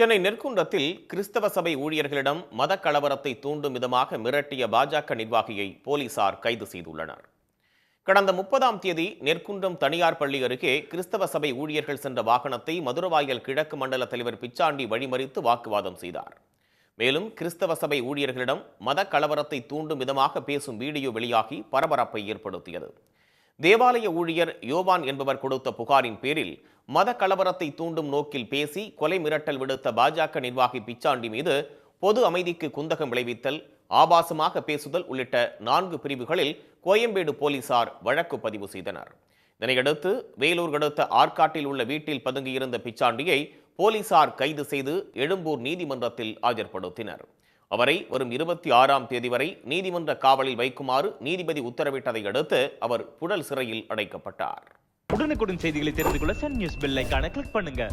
சென்னை நெற்குன்றத்தில் கிறிஸ்தவ சபை ஊழியர்களிடம் மத கலவரத்தை தூண்டும் விதமாக மிரட்டிய பாஜக நிர்வாகியை போலீசார் கைது செய்துள்ளனர். கடந்த முப்பதாம் தேதி நெற்குன்றம் தனியார் பள்ளி அருகே கிறிஸ்தவ சபை ஊழியர்கள் சென்ற வாகனத்தை மதுரவாயல் கிழக்கு மண்டல தலைவர் பிச்சாண்டி வழிமறித்து வாக்குவாதம் செய்தார். மேலும் கிறிஸ்தவ சபை ஊழியர்களிடம் மத கலவரத்தை தூண்டும் விதமாக பேசும் வீடியோ வெளியாகி பரபரப்பை ஏற்படுத்தியது. தேவாலய ஊழியர் யோவான் என்பவர் கொடுத்த புகாரின் பேரில் மத கலவரத்தை தூண்டும் நோக்கில் பேசி கொலை மிரட்டல் விடுத்த பாஜக நிர்வாகி பிச்சாண்டி மீது பொது அமைதிக்கு குந்தகம் விளைவித்தல் ஆபாசமாக பேசுதல் உள்ளிட்ட நான்கு பிரிவுகளில் கோயம்பேடு போலீசார் வழக்கு பதிவு செய்தனர். இதனையடுத்து வேலூர் அடுத்த ஆற்காட்டில் உள்ள வீட்டில் பதுங்கியிருந்த பிச்சாண்டியை போலீசார் கைது செய்து எழும்பூர் நீதிமன்றத்தில் ஆஜர்படுத்தினர். அவரை வரும் இருபத்தி ஆறாம் தேதி வரை நீதிமன்ற காவலில் வைக்குமாறு நீதிபதி உத்தரவிட்டதை அடுத்து அவர் புழல் சிறையில் அடைக்கப்பட்டார். உடனுக்குடன் செய்திகளை தெரிந்து கொள்ள சன் நியூஸ் பெல் ஐக்கான கிளிக் பண்ணுங்க.